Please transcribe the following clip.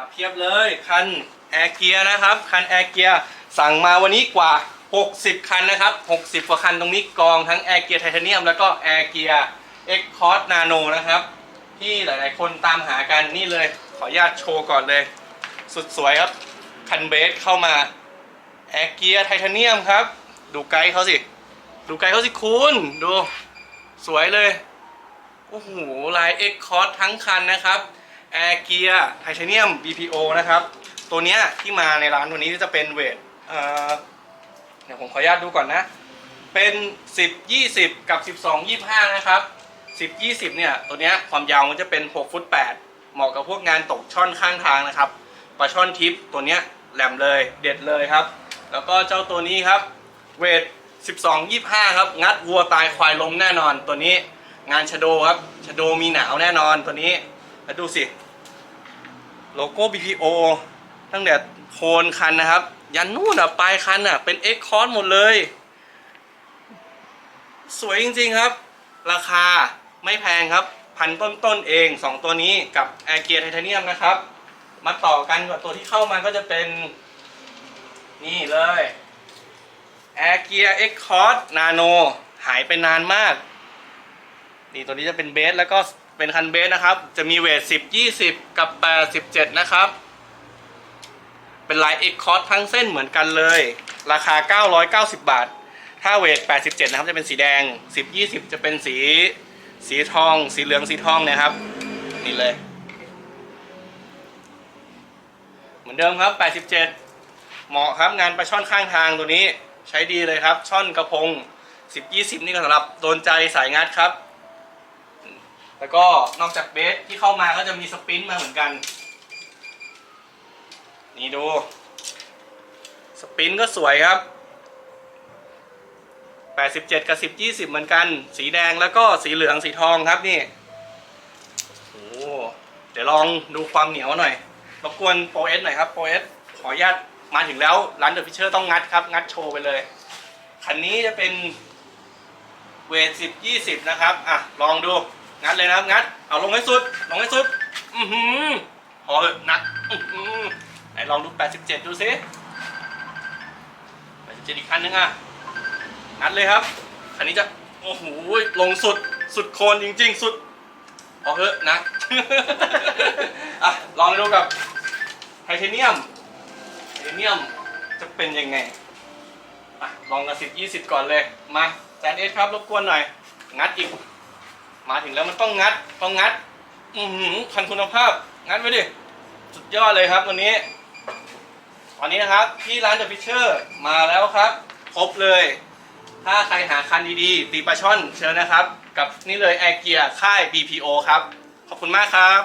มาเพียบเลยคันแอร์เกียร์นะครับคันแอร์เกียร์สั่งมาวันนี้กว่า 60 คันนะครับ 60 กว่าคันตรงนี้กองทั้งแอร์เกียร์ไทเทเนียมแล้วก็แอร์เกียร์เอ็กคอร์สนาโนนะครับ ที่หลายๆ คนตามหากันนี่เลย ขออนุญาตโชว์ก่อนเลย สุดสวยครับ คันเบสเข้ามาแอร์เกียร์ไทเทเนียมครับ ดูไกด์เขาสิ ดูไกด์เขาสิคุณดูสวยเลยโอ้โหลาย X c o s ทั้งคันนะครับ Air Gear Titanium BPO นะครับ ตัวเนี้ยที่มาในร้านวันนี้จะเป็นเวทเอ่อเดี๋ยวผมขออนุญาตดูก่อนนะ เป็น 10 20 กับ 12 25 นะครับ 10 20 เนี่ย ตัวเนี้ยความยาวมันจะเป็น 6 ฟุต 8 เหมาะกับพวกงานตกช่อนข้างทางนะครับปลาช่อนทิปตัวเนี้ยแหลมเลยเด็ดเลยครับ แล้วก็เจ้าตัวนี้ครับ เวท 12 25 ครับ งัดวัวตายควายล้มแน่นอนตัวนี้งานชะโดครับชะโดมีหนาวแน่นอนตัวนี้แล้วดูสิ โลโก้ BPO ตั้งแต่โคนคันนะครับ ยันนู่นอะปลายคันอะ เป็น X c o s หมดเลย สวยจริงๆครับ ราคาไม่แพงครับ พันต้นๆเอง 2 ตัวนี้กับ Air Gear Titanium นะครับ มาต่อกันกับตัวที่เข้ามาก็จะเป็น นี่เลย Air Gear X Cos Nano หายไปนานมาก นี่ตัวนี้จะเป็นเบสแล้วก็ เป็นคันเบสนะครับ จะมีเวท10 20 กับ 87 นะครับ เป็นลาย X Cos ทั้งเส้นเหมือนกันเลย ราคา 990 บาท ถ้าเวท87 นะครับ จะเป็นสีแดง 10 20 จะเป็นสี สีทอง สีเหลือง สีทองนะครับ นี่เลย เหมือนเดิมครับ 87 เหมาะครับงานปลาช่อนข้างทางตัวนี้ ใช้ดีเลยครับ ช่อนกระพง 10 20 นี่ก็สำหรับโดนใจสายงัดครับ แล้วก็นอกจากเบสที่เข้ามาก็จะมีสปรินต์มาเหมือนกัน นี่ดู สปรินต์ก็สวยครับ 87 กับ 10 20 เหมือนกัน สีแดงแล้วก็สีเหลืองสีทองครับนี่โอ้โหเดี๋ยวลองดูความเหนียวหน่อยรบกวนโปรเอสหน่อยครับโปรเอสขออนุญาตมาถึงแล้วร้านเดอะฟิชเชอร์ต้องงัดครับ งัดโชว์ไปเลย คันนี้จะเป็นเวท10 20 นะครับ อะ ลองดู งัดเลยนะครับงัด เอาลงให้สุด ลงให้สุด อือหือพอเถอะหนักอือหือไหนลองดู 87 ดูสิ87 อีกคันนึงอะ งัดเลยครับ อันนี้จะ โอ้โห ลงสุด สุดโคนจริง ๆ สุดพอเถอะหนักอะลองดูกับไทเทเนียม ไทเทเนียมจะเป็นยังไงอะลองกับสิบยี่สิบก่อนเลย มาแซนเอสครับ รบกวนหน่อย งัดอีก มาถึงแล้วมันต้องงัดต้องงัด อือหือคันคุณภาพ งัดไปดิ สุดยอดเลยครับวันนี้วันนี้นะครับที่ร้านเดอะพิเชอร์มาแล้วครับ ครบเลย ถ้าใครหาคันดีๆ ตีปลาช่อนเชิญนะครับ กับนี่เลยแอร์เกียร์ค่าย BPO ครับ ขอบคุณมากครับ